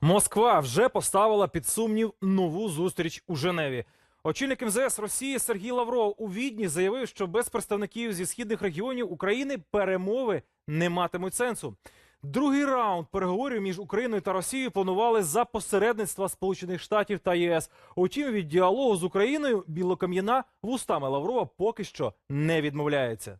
Москва вже поставила під сумнів нову зустріч у Женеві. Очільник МЗС Росії Сергій Лавров у Відні заявив, що без представників зі східних регіонів України перемови не матимуть сенсу. Другий раунд переговорів між Україною та Росією планували за посередництва Сполучених Штатів та ЄС. Утім, від діалогу з Україною Білокам'яна вустами Лаврова поки що не відмовляється.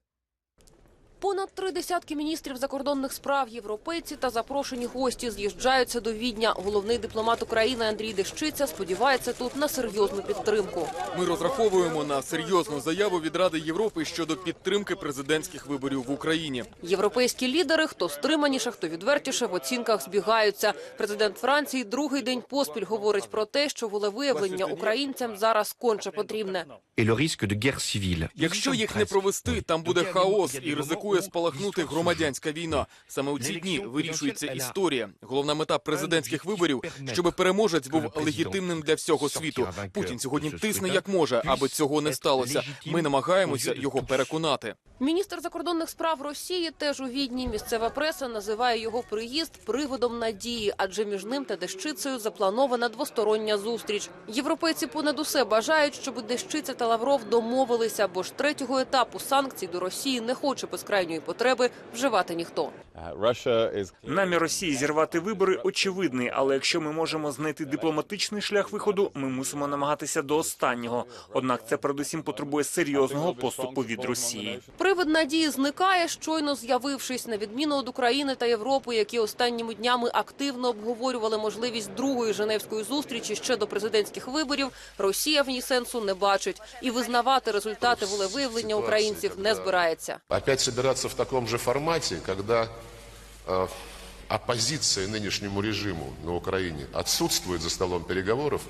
Понад три десятки міністрів закордонних справ, європейці та запрошені гості з'їжджаються до Відня. Головний дипломат України Андрій Дещиця сподівається тут на серйозну підтримку. Ми розраховуємо на серйозну заяву від Ради Європи щодо підтримки президентських виборів в Україні. Європейські лідери, хто стриманіше, хто відвертіше, в оцінках збігаються. Президент Франції другий день поспіль говорить про те, що волевиявлення українцям зараз конче потрібне. Якщо їх не провести, там буде хаос і ризикує спалахнути громадянська війна. Саме у ці дні вирішується історія. Головна мета президентських виборів, щоб переможець був легітимним для всього світу. Путін сьогодні тисне як може, аби цього не сталося. Ми намагаємося його переконати. Міністр закордонних справ Росії теж у Відні. Місцева преса називає його приїзд приводом надії, адже між ним та Дещицею запланована двостороння зустріч. Європейці понад усе бажають, щоб Дещиця та Лавров домовилися, бо ж третього етапу санкцій до Росії не хоче без крайньої потреби вживати ніхто. Намір Росії зірвати вибори очевидний, але якщо ми можемо знайти дипломатичний шлях виходу, ми мусимо намагатися до останнього. Однак це передусім потребує серйозного поступу від Росії. Привид надії зникає, щойно з'явившись на відміну від України та Європи, які останніми днями активно обговорювали можливість другої женевської зустрічі ще до президентських виборів. Росія в ній сенсу не бачить і визнавати результати волевиявлення українців не збирається. Опять собираться в таком же формате, когда э, оппозиция нынешнему режиму на Украине отсутствует за столом переговоров,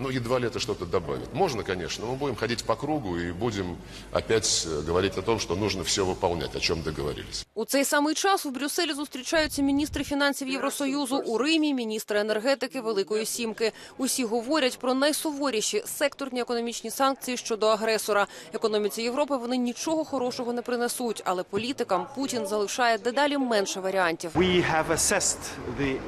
ну, едва ли это что-то добавит. Можно, конечно, но мы будем ходить по кругу и будем опять э, говорить о том, что нужно все выполнять, о чем договорились. У цей самий час у Брюсселі зустрічаються міністри фінансів Євросоюзу у Римі, міністри енергетики Великої Сімки. Усі говорять про найсуворіші секторні економічні санкції щодо агресора. Економіці Європи вони нічого хорошого не принесуть, але політикам Путін залишає дедалі менше варіантів.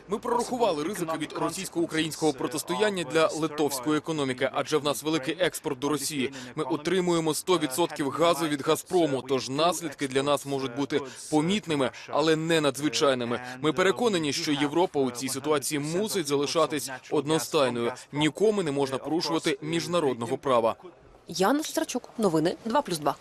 Ми прорахували ризики від російсько-українського протистояння для литовської економіки, адже в нас великий експорт до Росії. Ми отримуємо 100% газу від Газпрому. Тож наслідки для нас можуть бути помітними, але не надзвичайними. Ми переконані, що Європа у цій ситуації мусить залишатись одностайною. Нікому не можна порушувати міжнародного права. Яна Страчук, новини 2+,2.